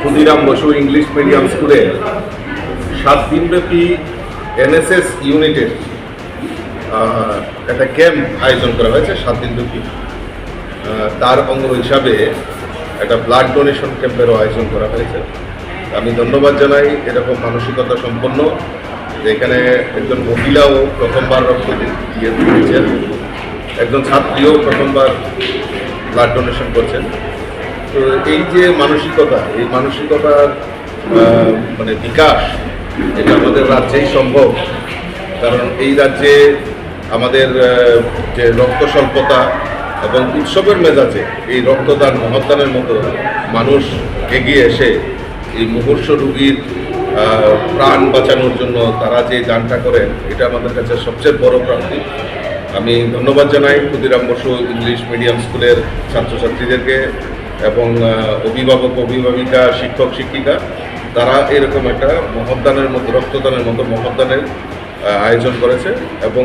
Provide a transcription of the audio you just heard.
Khudiram Basu English medium স্কুলে সাত দিনব্যাপী এনএসএস ইউনিটের একটা ক্যাম্প আয়োজন করা হয়েছে সাত দিনব্যাপী। তার অঙ্গ হিসাবে একটা ব্লাড ডোনেশন ক্যাম্পেরও আয়োজন করা হয়েছে। আমি ধন্যবাদ জানাই এরকম মানসিকতা সম্পন্ন এখানে একজন মহিলাও প্রথমবার রক্ত দিয়ে দিয়েছেন। একজন ছাত্রীও প্রথমবার ব্লাড ডোনেশন করছেন। তো এই যে মানসিকতা, এই মানসিকতার মানে বিকাশ, এটা আমাদের রাজ্যেই সম্ভব। কারণ এই রাজ্যে আমাদের যে রক্ত স্বল্পতা এবং উৎসবের মেজাজে এই রক্তদান, মহদানের মতো মানুষ এগিয়ে এসে এই মুমূর্ষ রুগীর প্রাণ বাঁচানোর জন্য তারা যে দানটা করেন, এটা আমাদের কাছে সবচেয়ে বড় প্রাপ্তি। আমি ধন্যবাদ জানাই ক্ষুদিরাম বসু ইংলিশ মিডিয়াম স্কুলের ছাত্রছাত্রীদেরকে এবং অভিভাবক, অভিভাবিকা, শিক্ষক, শিক্ষিকা, তারা এরকম একটা মহদানের মতো, রক্তদানের মতো মহদানের আয়োজন করেছে এবং